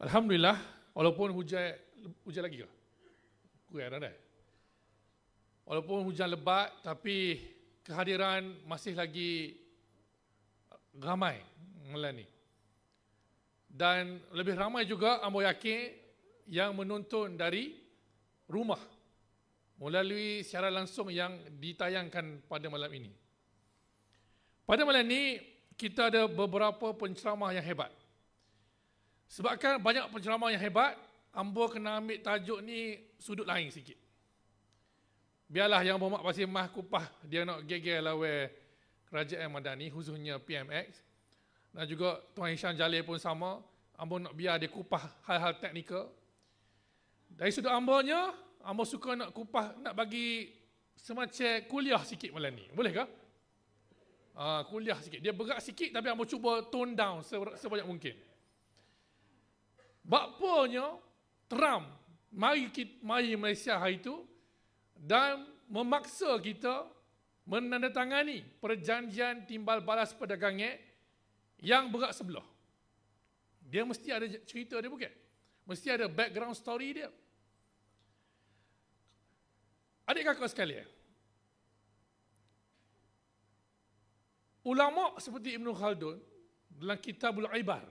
Alhamdulillah, walaupun hujan hujan lagi ke? Kurang dah. Walaupun hujan lebat, tapi kehadiran masih lagi ramai malam ni. Dan lebih ramai juga, Ambo yakin, yang menonton dari rumah melalui siaran langsung yang ditayangkan pada malam ini. Pada malam ini, kita ada beberapa penceramah yang hebat. Sebabkan banyak penceramah yang hebat, Ambo kena ambil tajuk ni sudut lain sikit. Biarlah yang bermak pasir mah kupah dia nak geger lawe kerajaan Madani, khususnya PMX. Dan juga Tuan Hisham Jalil pun sama. Ambo nak biar dia kupah hal-hal teknikal. Dari sudut ambonya, Ambo suka nak kupah, nak bagi semacam kuliah sikit malam ni. Boleh ke? Uh, kuliah sikit. Dia berat sikit tapi Ambo cuba tone down sebanyak mungkin. Bapaknya Trump mari kita, mari Malaysia hari itu dan memaksa kita menandatangani perjanjian timbal balas perdagangan yang berat sebelah. Dia mesti ada cerita dia bukan? Mesti ada background story dia. Adik kakak sekalian. Ulama seperti Ibn Khaldun dalam Kitabul Ibar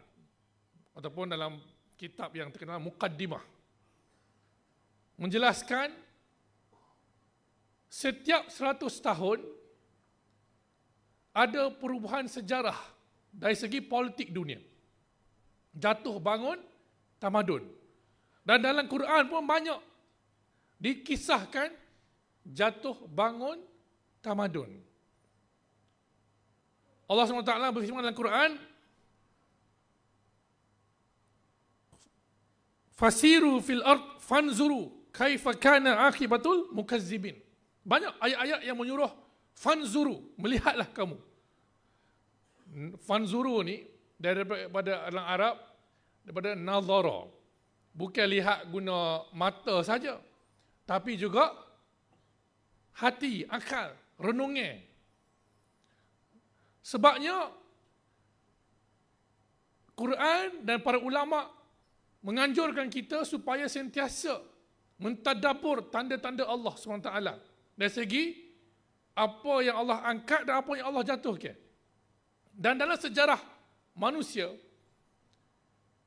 ataupun dalam kitab yang terkenal Muqaddimah menjelaskan setiap 100 tahun ada perubahan sejarah dari segi politik dunia. Jatuh bangun tamadun. Dan dalam Quran pun banyak dikisahkan jatuh bangun tamadun. Allah SWT berfirman dalam Quran, Fasiru fil ard fanzuru kaifa kana akibatul mukazzibin. Banyak ayat-ayat yang menyuruh fanzuru, melihatlah kamu. Fanzuru ni daripada dalam Arab daripada nazara. Bukan lihat guna mata saja, tapi juga hati, akal, renungnya. Sebabnya Quran dan para ulama menganjurkan kita supaya sentiasa mentadabur tanda-tanda Allah SWT dari segi apa yang Allah angkat dan apa yang Allah jatuhkan. Dan dalam sejarah manusia,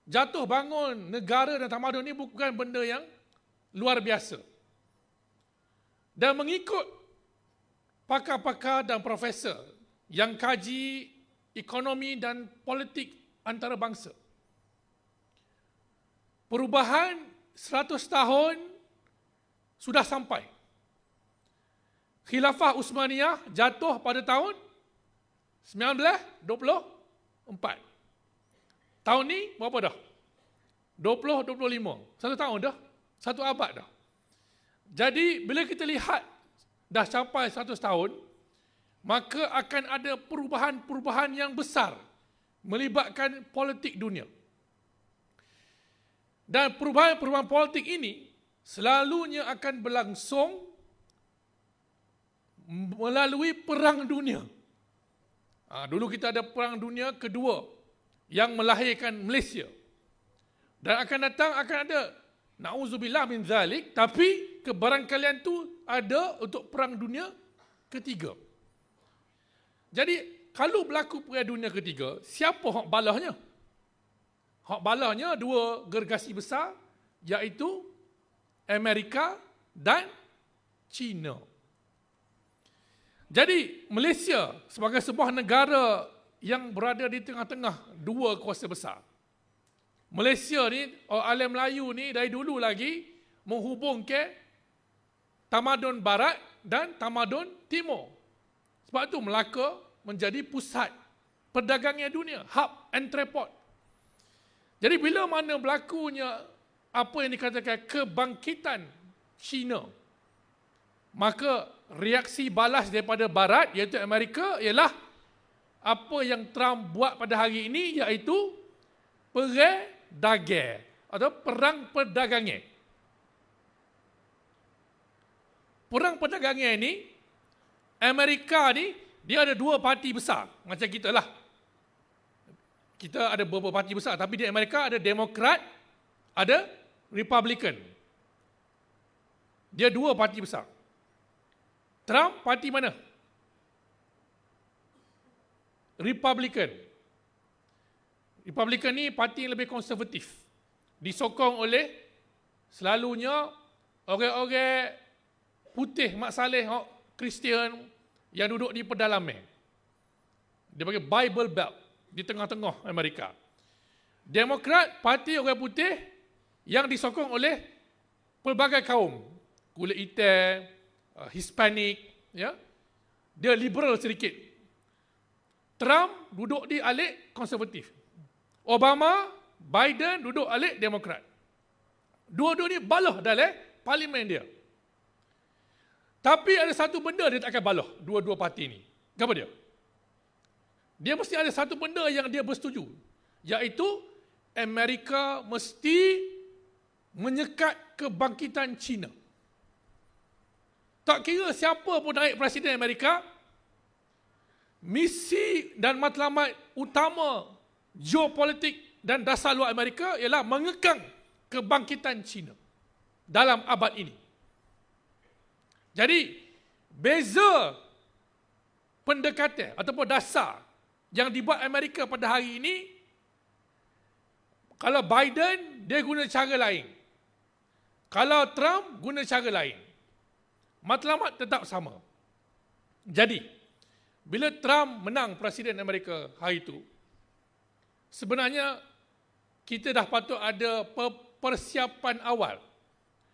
jatuh bangun negara dan tamadun ini bukan benda yang luar biasa. Dan mengikut pakar-pakar dan profesor yang kaji ekonomi dan politik antara bangsa, perubahan 100 tahun sudah sampai. Khilafah Utsmaniyah jatuh pada tahun 1924. Tahun ni berapa dah? 20 25. Satu tahun dah. Satu abad dah. Jadi bila kita lihat dah sampai 100 tahun, maka akan ada perubahan-perubahan yang besar melibatkan politik dunia. Dan perubahan-perubahan politik ini selalunya akan berlangsung melalui perang dunia. Ha, dulu kita ada perang dunia kedua yang melahirkan Malaysia. Dan akan datang akan ada na'udzubillah min zalik tapi kebarangkalian tu ada untuk perang dunia ketiga. Jadi kalau berlaku perang dunia ketiga, siapa hak balahnya? Hak balanya dua gergasi besar iaitu Amerika dan China. Jadi Malaysia sebagai sebuah negara yang berada di tengah-tengah dua kuasa besar. Malaysia ni, alim Melayu ni dari dulu lagi menghubungkan tamadun barat dan tamadun timur. Sebab itu Melaka menjadi pusat perdagangan dunia, hub entrepot. Jadi bila mana berlakunya apa yang dikatakan kebangkitan China, maka reaksi balas daripada Barat, iaitu Amerika, ialah apa yang Trump buat pada hari ini, iaitu perang dagang atau perang perdagangan. Perang perdagangan ini, Amerika ni, dia ada dua parti besar, macam kita lah kita ada beberapa parti besar tapi di Amerika ada Demokrat ada Republican. Dia dua parti besar. Trump parti mana? Republican. Republican ni parti yang lebih konservatif. Disokong oleh selalunya orang-orang putih mak saleh Kristian yang duduk di pedalaman. Dia panggil Bible Belt di tengah-tengah Amerika. Demokrat parti orang putih yang disokong oleh pelbagai kaum. Kulit hitam, uh, Hispanic, ya. Dia liberal sedikit. Trump duduk di alik konservatif. Obama, Biden duduk alik Demokrat. Dua-dua ni baloh dalam parlimen dia. Tapi ada satu benda dia tak akan baloh, dua-dua parti ni. Apa dia? Dia mesti ada satu benda yang dia bersetuju. Iaitu, Amerika mesti menyekat kebangkitan China. Tak kira siapa pun naik Presiden Amerika, misi dan matlamat utama geopolitik dan dasar luar Amerika ialah mengekang kebangkitan China dalam abad ini. Jadi, beza pendekatan ataupun dasar yang dibuat Amerika pada hari ini, kalau Biden, dia guna cara lain. Kalau Trump, guna cara lain. Matlamat tetap sama. Jadi, bila Trump menang Presiden Amerika hari itu, sebenarnya kita dah patut ada persiapan awal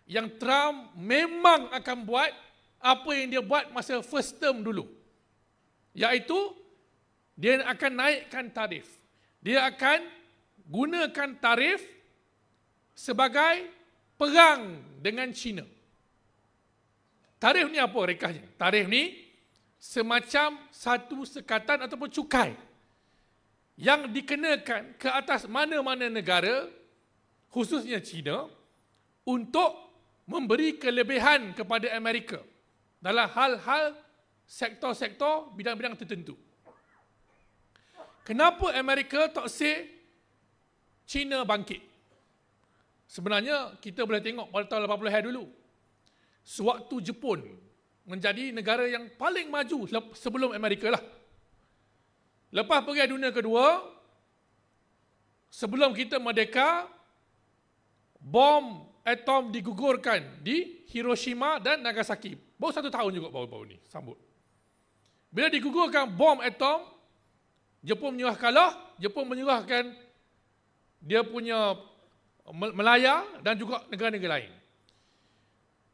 yang Trump memang akan buat apa yang dia buat masa first term dulu. Iaitu, dia akan naikkan tarif. Dia akan gunakan tarif sebagai perang dengan China. Tarif ni apa rekahnya? Tarif ni semacam satu sekatan ataupun cukai yang dikenakan ke atas mana-mana negara khususnya China untuk memberi kelebihan kepada Amerika dalam hal-hal sektor-sektor bidang-bidang tertentu. Kenapa Amerika tak say China bangkit? Sebenarnya kita boleh tengok pada tahun 80-an dulu. Sewaktu Jepun menjadi negara yang paling maju sebelum Amerika lah. Lepas pergi dunia kedua, sebelum kita merdeka, bom atom digugurkan di Hiroshima dan Nagasaki. Baru satu tahun juga baru-baru ni, sambut. Bila digugurkan bom atom, Jepun menyerah kalah, Jepun menyerahkan dia punya Melaya dan juga negara-negara lain.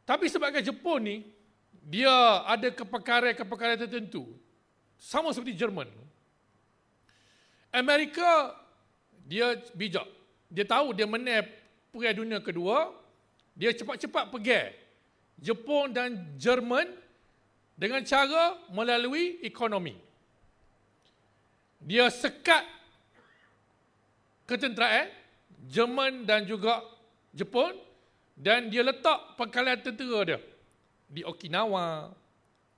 Tapi sebagai Jepun ni, dia ada kepakaran-kepakaran tertentu. Sama seperti Jerman. Amerika, dia bijak. Dia tahu dia menang Perang Dunia Kedua, dia cepat-cepat pergi Jepun dan Jerman dengan cara melalui ekonomi. Dia sekat ketenteraan Jerman dan juga Jepun dan dia letak pangkalan tentera dia di Okinawa,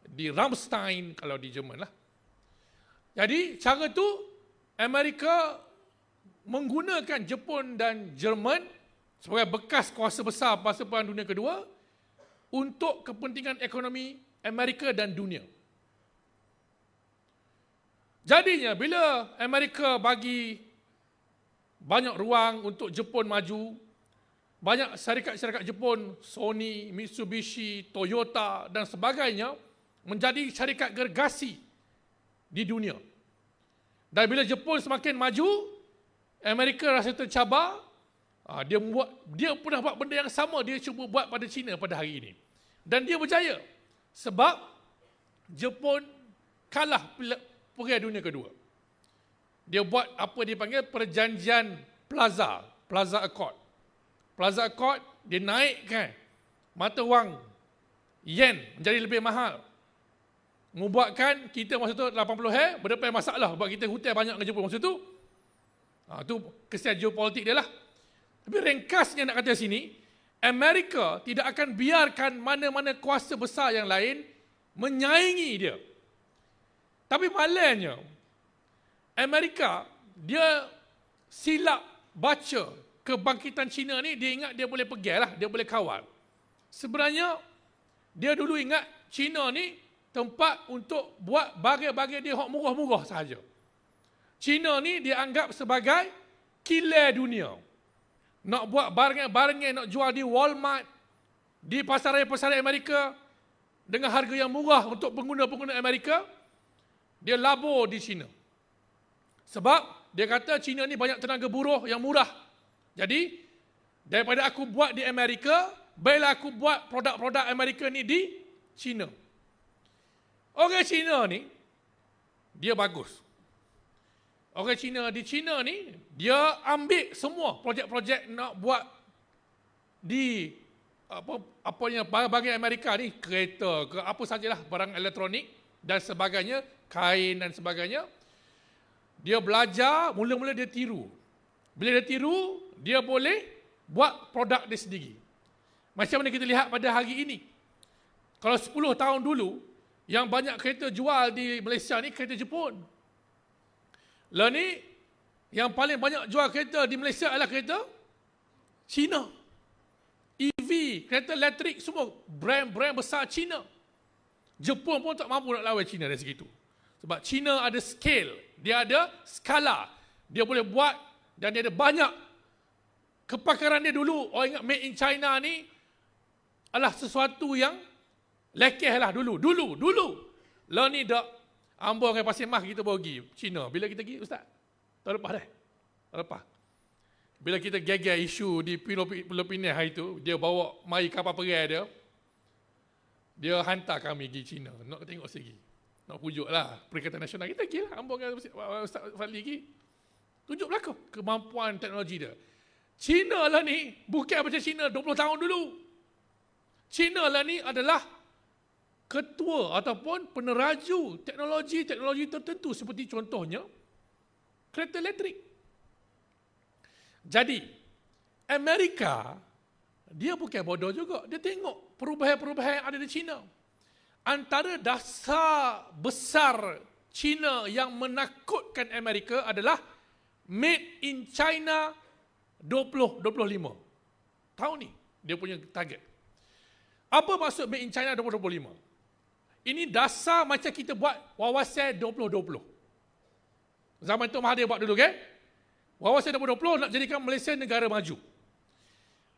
di Ramstein kalau di Jerman lah. Jadi cara tu Amerika menggunakan Jepun dan Jerman sebagai bekas kuasa besar pada Perang Dunia Kedua untuk kepentingan ekonomi Amerika dan dunia. Jadinya bila Amerika bagi banyak ruang untuk Jepun maju, banyak syarikat-syarikat Jepun, Sony, Mitsubishi, Toyota dan sebagainya menjadi syarikat gergasi di dunia. Dan bila Jepun semakin maju, Amerika rasa tercabar, ah, dia membuat dia pernah buat benda yang sama dia cuba buat pada China pada hari ini. Dan dia berjaya sebab Jepun kalah Perang Dunia Kedua. Dia buat apa dia panggil perjanjian Plaza, Plaza Accord. Plaza Accord dia naikkan mata wang yen menjadi lebih mahal. Membuatkan kita masa tu 80 eh berdepan masalah sebab kita hutang banyak dengan Jepun masa tu. Ha, tu kesian geopolitik dia lah. Tapi ringkasnya nak kata sini, Amerika tidak akan biarkan mana-mana kuasa besar yang lain menyaingi dia. Tapi malangnya, Amerika dia silap baca kebangkitan China ni dia ingat dia boleh pergi lah, dia boleh kawal. Sebenarnya dia dulu ingat China ni tempat untuk buat bagai-bagai dia hok murah-murah sahaja. China ni dia anggap sebagai killer dunia. Nak buat barang-barang nak jual di Walmart, di pasaran-pasaran Amerika dengan harga yang murah untuk pengguna-pengguna Amerika, dia labur di China. Sebab dia kata China ni banyak tenaga buruh yang murah. Jadi, daripada aku buat di Amerika, baiklah aku buat produk-produk Amerika ni di China. Orang Cina ni, dia bagus. Orang Cina di Cina ni, dia ambil semua projek-projek nak buat di apa apa yang barang Amerika ni, kereta ke apa sajalah barang elektronik dan sebagainya, kain dan sebagainya. Dia belajar, mula-mula dia tiru. Bila dia tiru, dia boleh buat produk dia sendiri. Macam mana kita lihat pada hari ini. Kalau 10 tahun dulu, yang banyak kereta jual di Malaysia ni kereta Jepun. Lah ni yang paling banyak jual kereta di Malaysia adalah kereta China. EV, kereta elektrik semua brand-brand besar China. Jepun pun tak mampu nak lawan China dari segitu. Sebab China ada scale, dia ada skala. Dia boleh buat dan dia ada banyak kepakaran dia dulu. Orang ingat made in China ni adalah sesuatu yang Lekeh lah dulu, dulu, dulu. Lah ni dak ambon dengan pasir mah kita pergi Cina. Bila kita pergi ustaz? Tahun lepas dah. Tahun lepas. Bila kita geger isu di Pinang hari tu, dia bawa mai kapal perai dia. Dia hantar kami pergi Cina. Nak tengok segi. Nak pujuk lah. Perikatan Nasional kita lah. Ambon dengan Ustaz Fadli pergi. Tunjuk belakang kemampuan teknologi dia. Cina lah ni, bukan macam Cina 20 tahun dulu. Cina lah ni adalah ketua ataupun peneraju teknologi-teknologi tertentu seperti contohnya kereta elektrik. Jadi, Amerika, dia bukan bodoh juga. Dia tengok perubahan-perubahan yang ada di China. Antara dasar besar China yang menakutkan Amerika adalah Made in China 2025. Tahun ni, dia punya target. Apa maksud Made in China 2025? Ini dasar macam kita buat wawasan 2020. Zaman Tok Mahathir buat dulu kan? Wawasan 2020 nak jadikan Malaysia negara maju.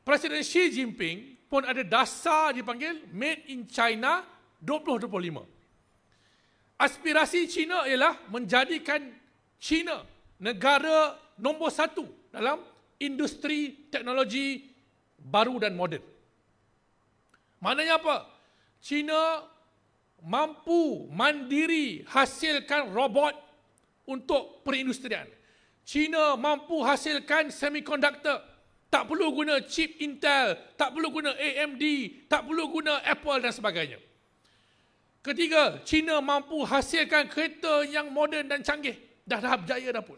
Presiden Xi Jinping pun ada dasar dipanggil Made in China 2025. Aspirasi China ialah menjadikan China negara nombor satu dalam industri teknologi baru dan moden. Maknanya apa? China mampu mandiri hasilkan robot untuk perindustrian. China mampu hasilkan semiconductor. Tak perlu guna chip Intel, tak perlu guna AMD, tak perlu guna Apple dan sebagainya. Ketiga, China mampu hasilkan kereta yang moden dan canggih. Dah dah berjaya dah pun.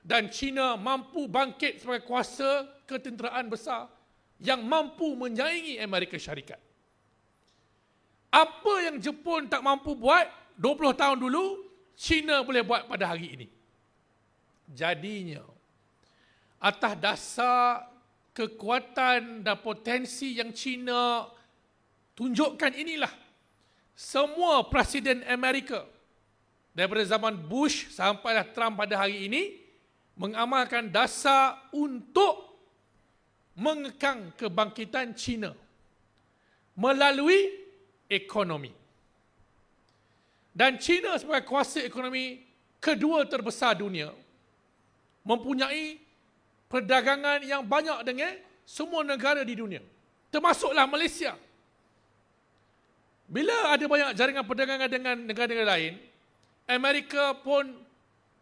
Dan China mampu bangkit sebagai kuasa ketenteraan besar yang mampu menyaingi Amerika Syarikat. Apa yang Jepun tak mampu buat 20 tahun dulu, China boleh buat pada hari ini. Jadinya, atas dasar kekuatan dan potensi yang China tunjukkan inilah, semua Presiden Amerika daripada zaman Bush sampai Trump pada hari ini mengamalkan dasar untuk mengekang kebangkitan China melalui ekonomi. Dan China sebagai kuasa ekonomi kedua terbesar dunia mempunyai perdagangan yang banyak dengan semua negara di dunia. Termasuklah Malaysia. Bila ada banyak jaringan perdagangan dengan negara-negara lain, Amerika pun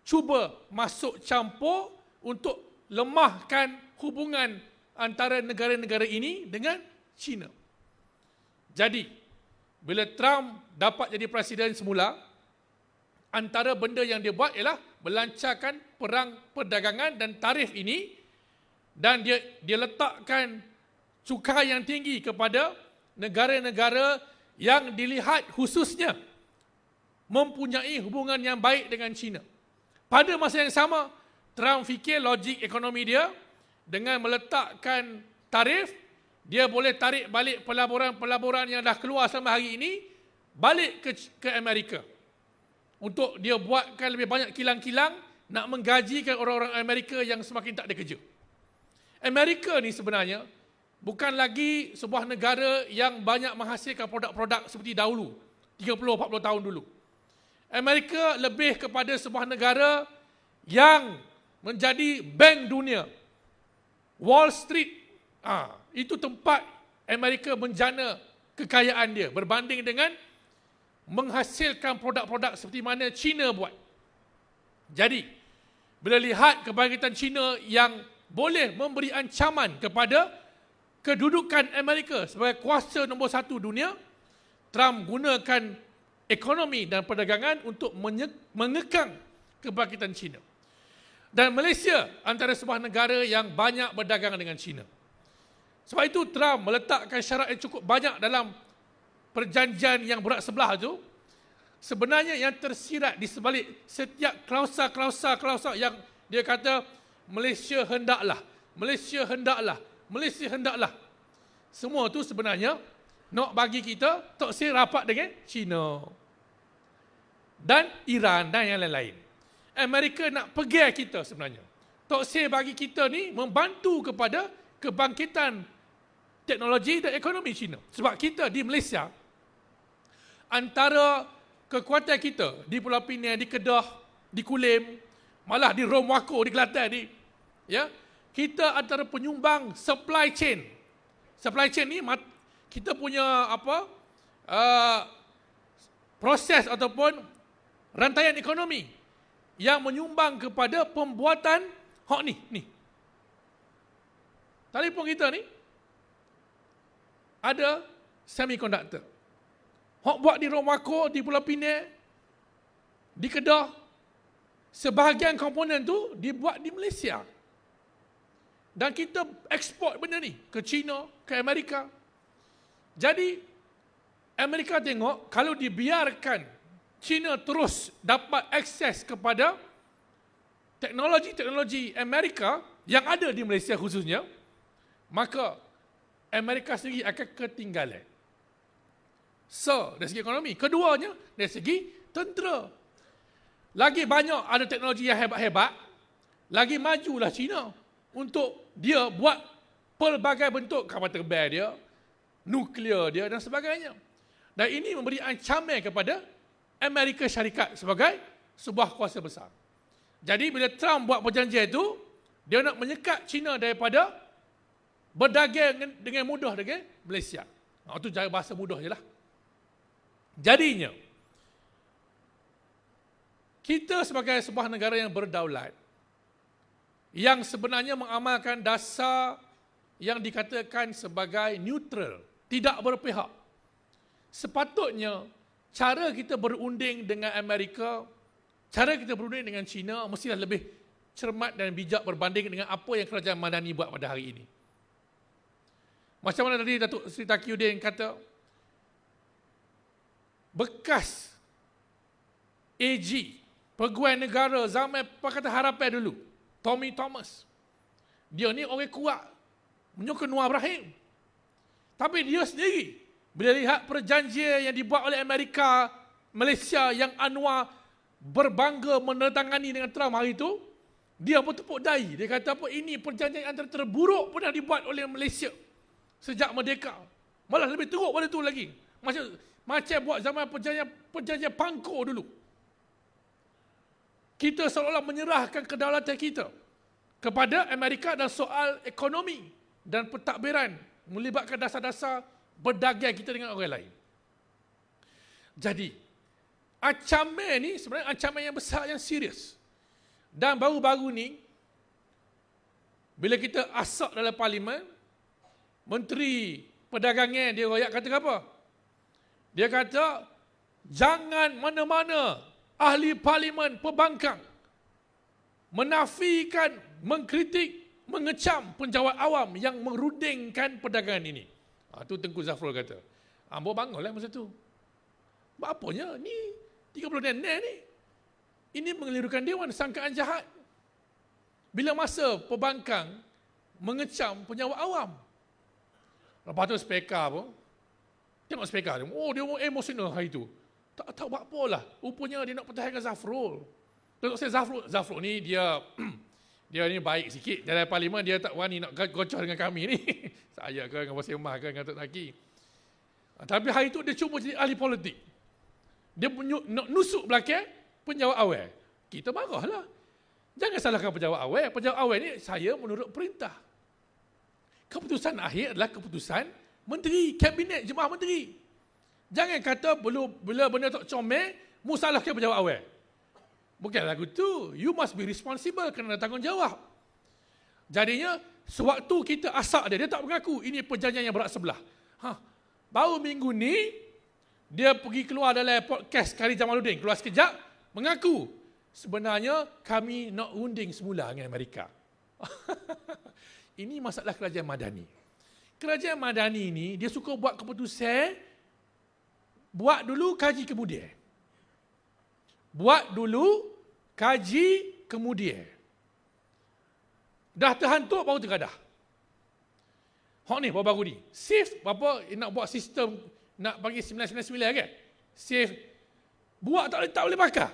cuba masuk campur untuk lemahkan hubungan antara negara-negara ini dengan China. Jadi, bila Trump dapat jadi presiden semula, antara benda yang dia buat ialah melancarkan perang perdagangan dan tarif ini dan dia dia letakkan cukai yang tinggi kepada negara-negara yang dilihat khususnya mempunyai hubungan yang baik dengan China. Pada masa yang sama, Trump fikir logik ekonomi dia, dengan meletakkan tarif, dia boleh tarik balik pelaburan-pelaburan yang dah keluar selama hari ini, balik ke, ke Amerika. Untuk dia buatkan lebih banyak kilang-kilang, nak menggajikan orang-orang Amerika yang semakin tak ada kerja. Amerika ni sebenarnya, bukan lagi sebuah negara yang banyak menghasilkan produk-produk seperti dahulu, 30-40 tahun dulu. Amerika lebih kepada sebuah negara yang menjadi bank dunia. Wall Street, ah, itu tempat Amerika menjana kekayaan dia berbanding dengan menghasilkan produk-produk seperti mana China buat. Jadi, bila lihat kebangkitan China yang boleh memberi ancaman kepada kedudukan Amerika sebagai kuasa nombor satu dunia, Trump gunakan ekonomi dan perdagangan untuk mengekang kebangkitan China. Dan Malaysia antara sebuah negara yang banyak berdagang dengan China. Sebab itu Trump meletakkan syarat yang cukup banyak dalam perjanjian yang berat sebelah itu. Sebenarnya yang tersirat di sebalik setiap klausa-klausa-klausa yang dia kata Malaysia hendaklah, Malaysia hendaklah, Malaysia hendaklah. Semua itu sebenarnya nak bagi kita tak rapat dengan China dan Iran dan yang lain-lain. Amerika nak pergi kita sebenarnya. Tok Seh bagi kita ni membantu kepada kebangkitan teknologi dan ekonomi China. Sebab kita di Malaysia, antara kekuatan kita di Pulau Pinang, di Kedah, di Kulim, malah di Romwako, di Kelantan ni, ya, kita antara penyumbang supply chain. Supply chain ni kita punya apa? Uh, proses ataupun rantaian ekonomi yang menyumbang kepada pembuatan hok ni, ni. Telefon kita ni ada semiconductor. Hok buat di Romako, di Pulau Pinang, di Kedah, sebahagian komponen tu dibuat di Malaysia. Dan kita ekspor benda ni ke China, ke Amerika. Jadi, Amerika tengok kalau dibiarkan China terus dapat akses kepada teknologi-teknologi Amerika yang ada di Malaysia khususnya, maka Amerika sendiri akan ketinggalan. So, dari segi ekonomi. Keduanya, dari segi tentera. Lagi banyak ada teknologi yang hebat-hebat, lagi majulah China untuk dia buat pelbagai bentuk kapal terbang dia, nuklear dia dan sebagainya. Dan ini memberi ancaman kepada Amerika Syarikat sebagai sebuah kuasa besar. Jadi bila Trump buat perjanjian itu, dia nak menyekat China daripada berdagang dengan mudah dengan Malaysia. Nah, itu cara bahasa mudah je lah. Jadinya, kita sebagai sebuah negara yang berdaulat, yang sebenarnya mengamalkan dasar yang dikatakan sebagai neutral, tidak berpihak. Sepatutnya cara kita berunding dengan Amerika, cara kita berunding dengan China mestilah lebih cermat dan bijak berbanding dengan apa yang kerajaan Madani buat pada hari ini. Macam mana tadi Datuk Sri Takiuddin kata, bekas AG, peguam negara zaman Pakatan Harapan dulu, Tommy Thomas, dia ni orang kuat, menyokong Noah Ibrahim. Tapi dia sendiri bila lihat perjanjian yang dibuat oleh Amerika, Malaysia yang Anwar berbangga menandatangani dengan Trump hari itu, dia bertepuk dahi. Dia kata apa? Ini perjanjian antara terburuk pernah dibuat oleh Malaysia sejak merdeka. Malah lebih teruk pada itu lagi. Macam macam buat zaman perjanjian perjanjian pangko dulu. Kita seolah-olah menyerahkan kedaulatan kita kepada Amerika dan soal ekonomi dan pentadbiran melibatkan dasar-dasar berdagang kita dengan orang lain. Jadi, ancaman ni sebenarnya ancaman yang besar, yang serius. Dan baru-baru ni, bila kita asak dalam parlimen, Menteri Perdagangan dia royak kata apa? Dia kata, jangan mana-mana ahli parlimen perbankan menafikan, mengkritik, mengecam penjawat awam yang merudingkan perdagangan ini. Ha, tu Tengku Zafrul kata. Ambo ha, bangunlah masa tu. Buat apanya? Ni 30 nenek ni. Ini mengelirukan dewan sangkaan jahat. Bila masa pembangkang mengecam penjawat awam. Lepas tu speka pun, tengok speka dia, oh dia emosional hari tu. Tak tahu buat apa lah. Rupanya dia nak pertahankan Zafrul. Tengok saya Zafrul, Zafrul ni dia dia ni baik sikit. Dalam parlimen dia tak wani nak gocoh dengan kami ni. saya ke dengan Wasir Mah ke dengan Tok Taki. Ah, tapi hari tu dia cuba jadi ahli politik. Dia nak nusuk belakang penjawat awal. Kita marahlah. Jangan salahkan penjawat awal. Penjawat awal ni saya menurut perintah. Keputusan akhir adalah keputusan menteri, kabinet, jemaah menteri. Jangan kata bila, bila benda tak comel, mu salahkan penjawat awal. Bukan lagu tu. You must be responsible kena tanggungjawab. Jadinya, sewaktu kita asak dia, dia tak mengaku. Ini perjanjian yang berat sebelah. Ha, baru minggu ni, dia pergi keluar dalam podcast Kari Jamaluddin. Keluar sekejap, mengaku. Sebenarnya, kami nak unding semula dengan Amerika. ini masalah kerajaan Madani. Kerajaan Madani ini, dia suka buat keputusan, buat dulu, kaji kemudian. Buat dulu, kaji kemudian. Dah terhantuk baru tergadah. Hak ni, baru-baru ni. Safe, apa nak buat sistem, nak bagi 999 kan? Safe. Buat tak boleh, tak boleh pakai.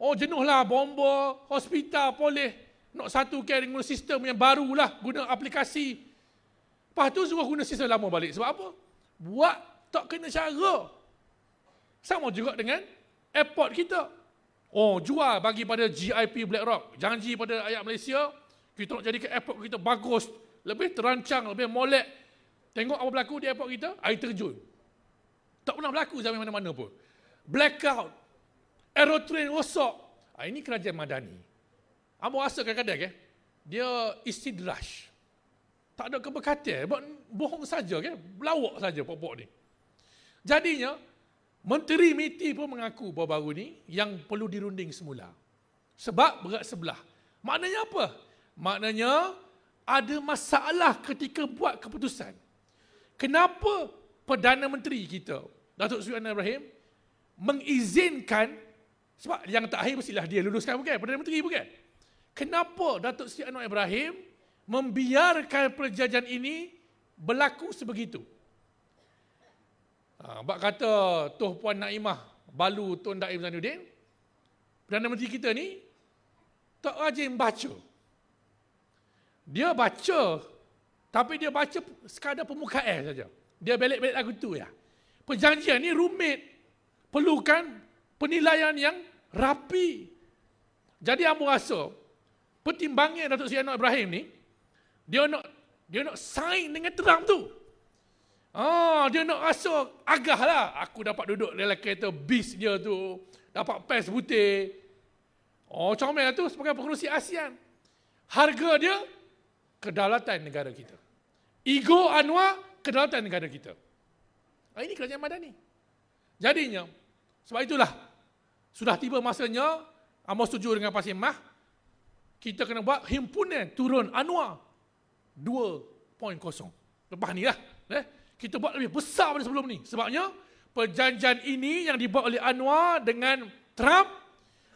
Oh jenuh lah, bomba, hospital boleh. Nak satu kan dengan sistem yang baru lah, guna aplikasi. Lepas tu suruh guna sistem lama balik. Sebab apa? Buat tak kena cara. Sama juga dengan airport kita. Oh, jual bagi pada GIP BlackRock. Janji pada ayat Malaysia, kita nak jadikan airport kita bagus, lebih terancang, lebih molek. Tengok apa berlaku di airport kita? Air terjun. Tak pernah berlaku zaman mana-mana pun. Blackout. Aerotrain rosak. Ha, ini kerajaan Madani. Amba rasa kadang-kadang, eh, dia istidrash. Tak ada keberkatan. Bohong saja, kan? Belawak saja pokok ni. Jadinya, Menteri MITI pun mengaku baru-baru ni yang perlu dirunding semula. Sebab berat sebelah. Maknanya apa? Maknanya ada masalah ketika buat keputusan. Kenapa Perdana Menteri kita, Datuk Seri Anwar Ibrahim, mengizinkan, sebab yang tak akhir mestilah dia luluskan bukan? Perdana Menteri bukan? Kenapa Datuk Seri Anwar Ibrahim membiarkan perjanjian ini berlaku sebegitu? Ha, bak kata Tuh Puan Naimah balu Tun Daim Zainuddin, Perdana Menteri kita ni tak rajin baca. Dia baca, tapi dia baca sekadar permukaan saja. Dia belik-belik lagu tu ya. Perjanjian ni rumit. Perlukan penilaian yang rapi. Jadi Ambo rasa, pertimbangan Datuk Seri Anwar Ibrahim ni, dia nak dia nak sign dengan terang tu. Ah, dia nak rasa agah lah. Aku dapat duduk dalam kereta bis dia tu. Dapat pes putih. Oh, comel tu sebagai pengurusi ASEAN. Harga dia, kedaulatan negara kita. Ego Anwar, kedaulatan negara kita. Ah, ini kerajaan Madani. Jadinya, sebab itulah, sudah tiba masanya, Amos setuju dengan Pasir Mah, kita kena buat himpunan turun Anwar 2.0. Lepas ni lah. Eh? Kita buat lebih besar pada sebelum ni. Sebabnya, perjanjian ini yang dibuat oleh Anwar dengan Trump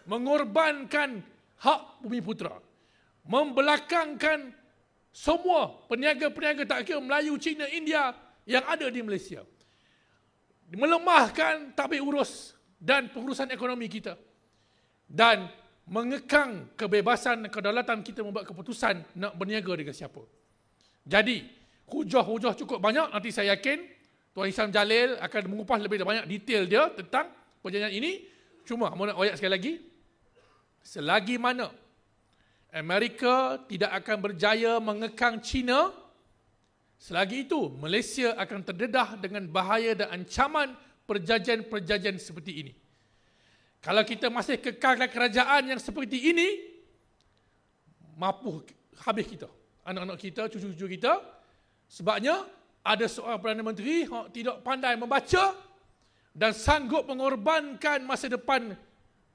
mengorbankan hak bumi putra. Membelakangkan semua peniaga-peniaga tak kira Melayu, Cina, India yang ada di Malaysia. Melemahkan tabik urus dan pengurusan ekonomi kita. Dan mengekang kebebasan dan kedaulatan kita membuat keputusan nak berniaga dengan siapa. Jadi, hujah-hujah cukup banyak. Nanti saya yakin Tuan Isam Jalil akan mengupas lebih banyak detail dia tentang perjanjian ini. Cuma, mau nak ayat sekali lagi. Selagi mana Amerika tidak akan berjaya mengekang China, selagi itu Malaysia akan terdedah dengan bahaya dan ancaman perjanjian-perjanjian seperti ini. Kalau kita masih kekal dalam kerajaan yang seperti ini, mapuh habis kita. Anak-anak kita, cucu-cucu kita, Sebabnya ada seorang Perdana Menteri yang tidak pandai membaca dan sanggup mengorbankan masa depan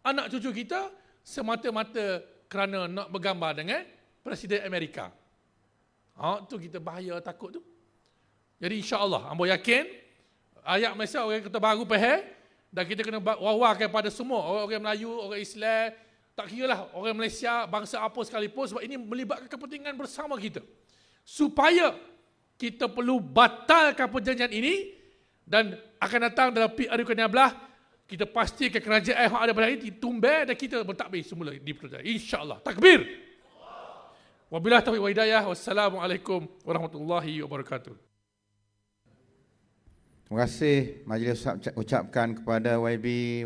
anak cucu kita semata-mata kerana nak bergambar dengan Presiden Amerika. Ha, tu kita bahaya takut tu. Jadi insya-Allah, ambo yakin ayat Malaysia orang kata baru faham dan kita kena wawah kepada semua orang-orang Melayu, orang Islam, tak kira lah orang Malaysia, bangsa apa sekalipun sebab ini melibatkan kepentingan bersama kita. supaya kita perlu batalkan perjanjian ini dan akan datang dalam PRU ke-16 kita pastikan kerajaan yang ada pada ini ditumbai dan kita bertakbir semula di perjanjian. InsyaAllah. Takbir! Wabillahi taufiq wa hidayah. Wassalamualaikum warahmatullahi wabarakatuh. Terima kasih majlis ucapkan kepada YB